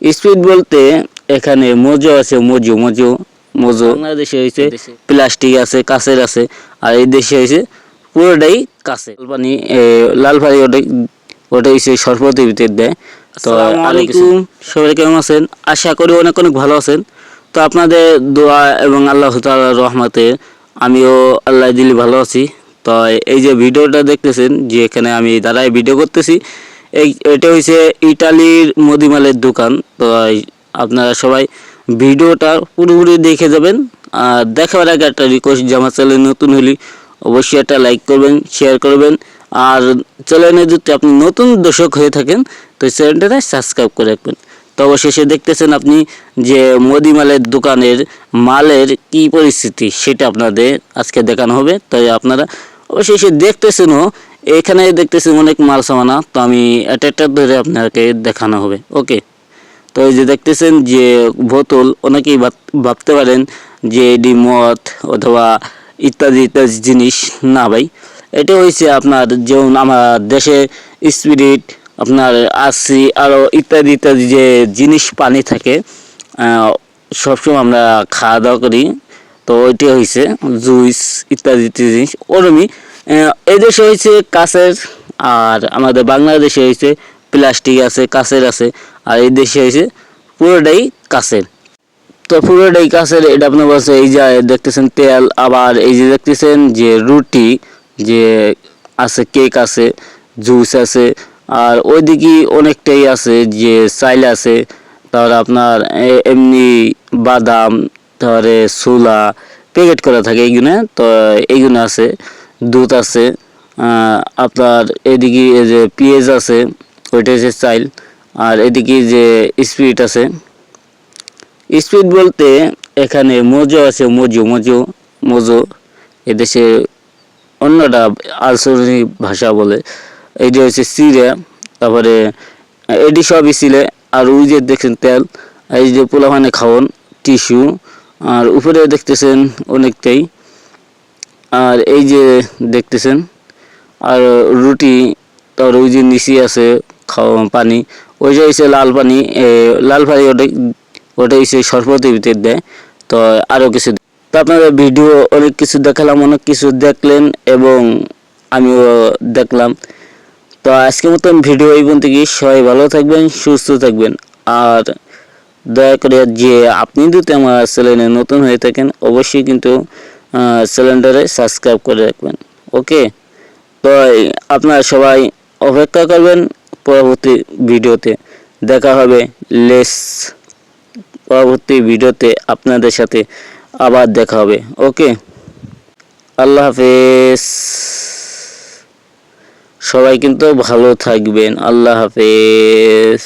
Speed বলতে এখানে মজু আছে মজু মজু মজু। বাংলাদেশে হয়েছে প্লাস্টিক আছে কাঁচের আছে আর এই দেশে হয়েছে পুরোটাই কাছে পানি এ, লাল পানি ওটাই ওটা হচ্ছে সরস্বতী ভিতর দেয়। তো আলাইকুম। সবাই কেমন আছেন? আশা করি অনেক অনেক ভালো আছেন। তো আপনাদের দোয়া এবং আল্লাহ তাআলার রহমতে আমিও আল্লাহ দিলি ভালো আছি। তো এই যে ভিডিওটা দেখতেছেন যে এখানে আমি দাঁড়ায় ভিডিও করতেছি এই, এটা হচ্ছে ইটালির মদিমালের দোকান। তো আপনারা সবাই ভিডিওটা পুরোপুরি দেখে যাবেন। আর দেখার আগে একটা রিকোয়েস্ট জামা চ্যানেল নতুন হলে অবশ্যই একটা লাইক করবেন শেয়ার করবেন। আর চ্যানেলে যদি আপনি নতুন দর্শক হয়ে থাকেন, তো চ্যানেলটা সাবস্ক্রাইব করে রাখবেন। তো অবশেষে দেখতেছেন আপনি যে মুদিমালের দোকানের মালের কি পরিস্থিতি, সেটা আপনাদের আজকে দেখানো হবে। তাই আপনারা অবশেষে দেখতেছেনও এখানে দেখতেছি অনেক মাল সামানা, তো আমি একটা একটা ধরে আপনাকে দেখানো হবে, ওকে? তো এই যে দেখতেছেন যে বোতল, অনেকেই ভাব- ভাবতে পারেন যে এটি মদ অথবা ইত্যাদি ইত্যাদি জিনিস, না ভাই। এটা হয়েছে আপনার যেমন আমার দেশে স্পিরিট, আপনার আসি আরও ইত্যাদি ইত্যাদি যে জিনিস পানি থাকে সবসময় আমরা খাওয়া দাওয়া করি। তো ওইটি হয়েছে জুইস ইত্যাদি জিনিস। ওরমই আহ, এই দেশে হয়েছে কাঁচের আর আমাদের বাংলাদেশে হয়েছে প্লাস্টিক আছে কাঁচের আছে আর এই দেশে হয়েছে পুরোটাই কাঁচের তো পুরোটাই কাঁচের এটা আপনার বলছে এই যে দেখতেছেন তেল আবার এই যে দেখতেছেন যে রুটি যে আছে কেক আছে জুস আছে আর ওইদিকে অনেকটাই আছে যে চাইল আছে তারপরে আপনার এমনি বাদাম তারপরে ছোলা প্যাকেট করা থাকে এইগুলো তো এইগুলো আছে। দুধ আছে আপনার এদিকে এই যে পিএজ আছে, ওইটা হচ্ছে চাইল, আর এদিকে যে স্পিড আছে। স্পিড বলতে এখানে মজু আছে, মজু মজু মজু। এদেশে অন্যটা আলসরি ভাষা বলে। এইটা হচ্ছে সিরে, তারপরে এডি সবই সিলে, আর ওই যে দেখছেন তেল, এই যে পোলাপানে খাওয়ান টিস্যু, আর উপরে দেখতেছেন অনেকটাই। আর এই যে দেখতেছেন, আর রুটি তারপর ওই যে নিচে আছে খাওয়া পানি, ওই যে হচ্ছে লাল পানি লাল পানি ওটা ওটা হচ্ছে সরস্বতীর ভিতর দেয়, তো আরও কিছু তো আপনারা ভিডিও অনেক কিছু দেখালাম, অনেক কিছু দেখলেন এবং আমিও দেখলাম। তো আজকের মতন ভিডিও এই পর্যন্ত কি সবাই ভালো থাকবেন, সুস্থ থাকবেন, আর দয়া করে যে আপনি যদি আমার চ্যানেলে নতুন হয়ে থাকেন, অবশ্যই কিন্তু চ্যানেলটারে সাবস্ক্রাইব করে রাখবেন। ওকে তো আপনারা সবাই অপেক্ষা করবেন পরবর্তী ভিডিওতে। দেখা হবে লেস পরবর্তী ভিডিওতে আপনাদের সাথে আবার দেখা হবে। ওকে আল্লাহ হাফেজ। সবাই কিন্তু ভালো থাকবেন। আল্লাহ হাফেজ।